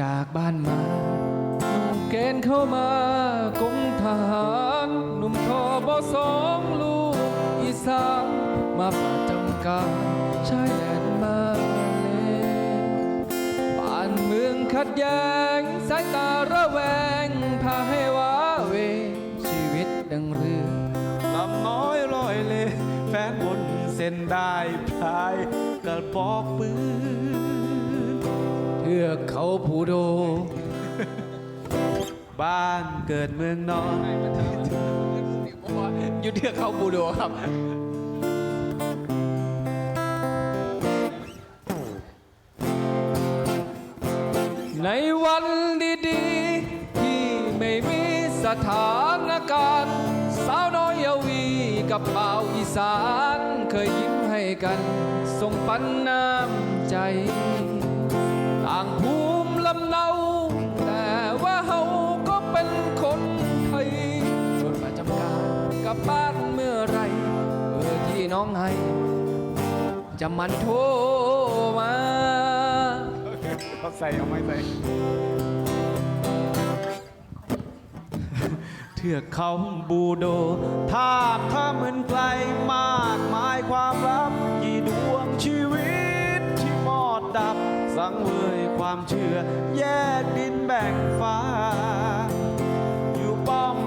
จากบ้านมาหนุ่มเกณฑ์เข้ามากรมทหารหนุ่มทอบสองลูกอีสานมาประจำการชายแดนมาเลบ้านเมืองขัดแย้งสายตาระแวงพาให้ว้าเว ชีวิตดังเรือลำน้อยลอยเลแฟนบนเส้นได้พลายกระบอกปืน เทือกเขาผูโด บ้านเกิดเมืองนอนอยู่เทือกเขาผูโดครับ ในวันดีๆ ที่ไม่มีสถานการณ์สาวน้อยเยาวีกับบ่าวอีสาน เคยยิ้มให้กันส่งปันน้ำใจ ต่างภูมิลำเนา แต่ว่าเฮาก็เป็นคนไทยจนมาจำการกับบ้านเมื่อไรเออที่น้องให้ จะมันโทรมาเขาใส่เอาไม่ใส่เทือกเขาบูโดทาบถ้าเหมือนไกล ดังเวยความเชื่อ แยกดินแบ่งฟ้า อยู่ป้อม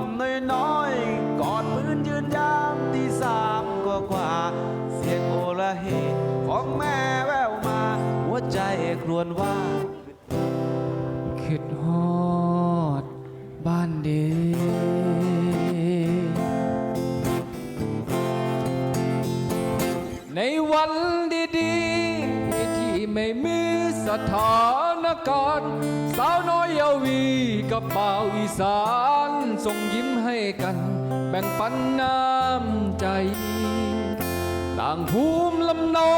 น้อยๆกอดปืนยืนยามตีสามกว่ากว่า เสียงโอละเหของแม่แววมา หัวใจครวญว่าคิดฮอดบ้านเดในวันดีๆ ไม่มีสถานการณ์ สาวน้อยเยาวีกับบ่าวอีสานส่งยิ้มให้กัน แบ่งปันน้ำใจ ต่างภูมิลำเนา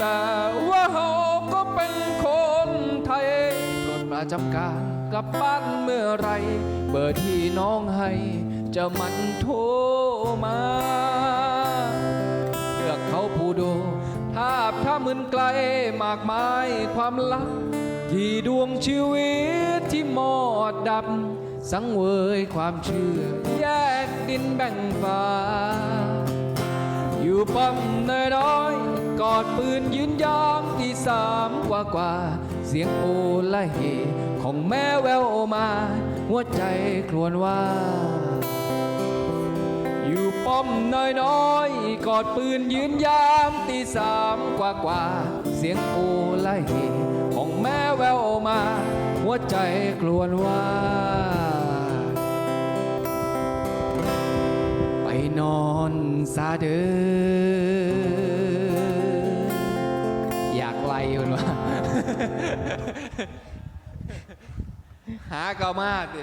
แต่ว่าเฮาก็เป็นคนไทยปลดประจำการกลับบ้านเมื่อไร เบอร์ที่น้องให้ จะมันโทรมา มึนไกลมากมายความลับกี่ดวงชีวิตที่หมอดดับสังเวยความเชื่อ แยกดินแบ่งฟ้า อยู่ป้อมน้อยๆกอดปืนยืนยามที่สามกว่ากว่า เสียงโอละเหของแม่แววมา หัวใจครวญว่า อยู่ป้อมน้อยๆ กอดปืนยืนยามตีสามกว่ากว่า เสียงโอลของแม่แววมา หัวใจครวญว่า ไปนอนซาเดออยากไล่มันวะหาก็มากดิ